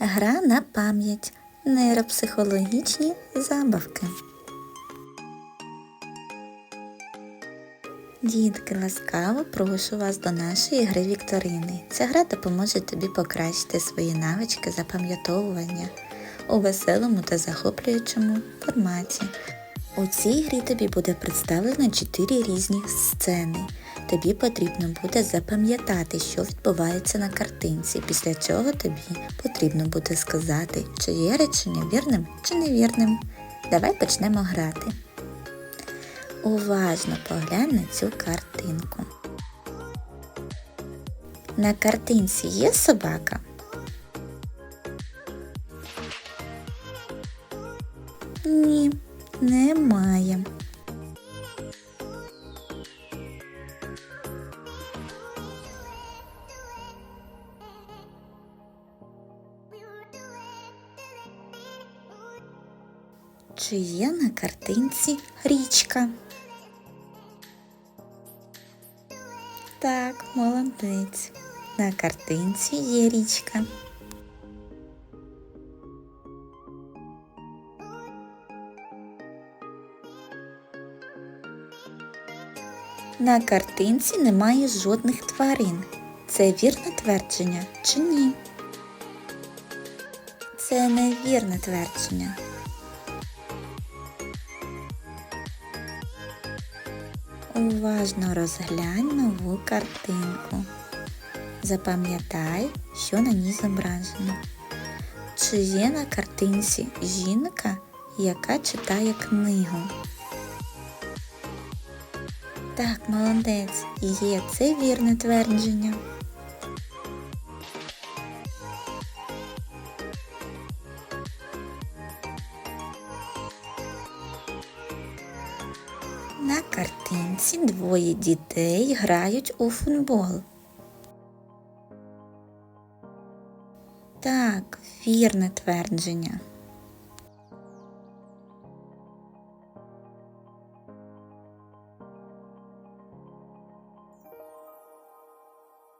Гра на пам'ять. Нейропсихологічні забавки. Дітки, ласкаво прошу вас до нашої гри Вікторини. Ця гра допоможе тобі покращити свої навички запам'ятовування у веселому та захоплюючому форматі. У цій грі тобі буде представлено 4 різні сцени. Тобі потрібно буде запам'ятати, що відбувається на картинці. Після цього тобі потрібно буде сказати, чи є речення вірним чи невірним. Давай почнемо грати. Уважно поглянь на цю картинку. На картинці є собака? Ні, немає. Чи є на картинці річка? Так, молодець. На картинці є річка. На картинці немає жодних тварин. Це вірне твердження чи ні? Це невірне твердження. Уважно розглянь нову картинку. Запам'ятай, що на ній зображено. Чи є на картинці жінка, яка читає книгу? Так, молодець, є це вірне твердження. На картинці двоє дітей грають у футбол. Так, вірне твердження.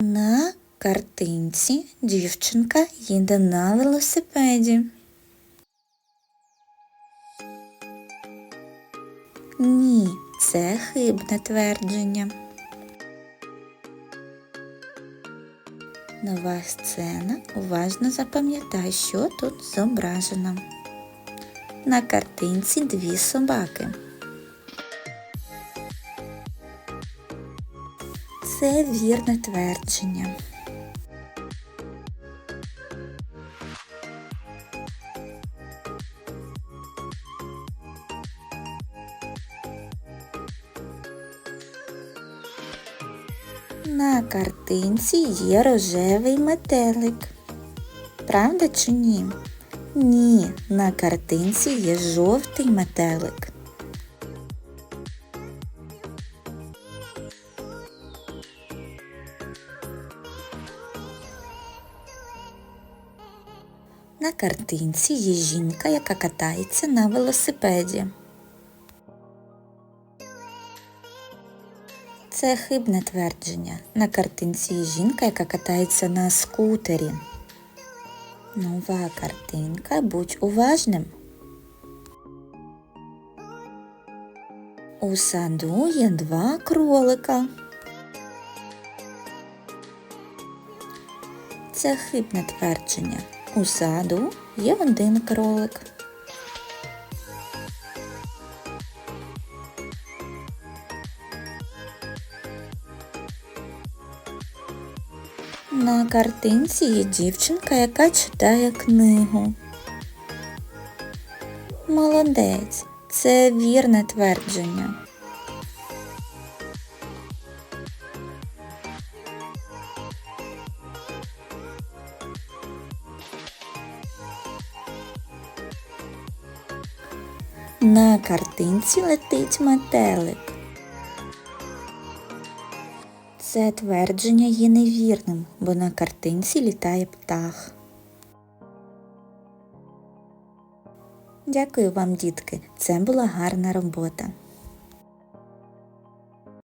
На картинці дівчинка їде на велосипеді. Ні, це хибне твердження. Нова сцена. Уважно запам'ятай, що тут зображено. На картинці дві собаки. Це вірне твердження. На картинці є рожевий метелик. Правда чи ні? Ні, на картинці є жовтий метелик. На картинці є жінка, яка катається на велосипеді. Це хибне твердження. На картинці є жінка, яка катається на скутері. Нова картинка. Будь уважним. У саду є два кролика. Це хибне твердження. У саду є один кролик. На картинці є дівчинка, яка читає книгу. Молодець, це вірне твердження. На картинці летить метелик. Це твердження є невірним, бо на картинці літає птах. Дякую вам, дітки. Це була гарна робота.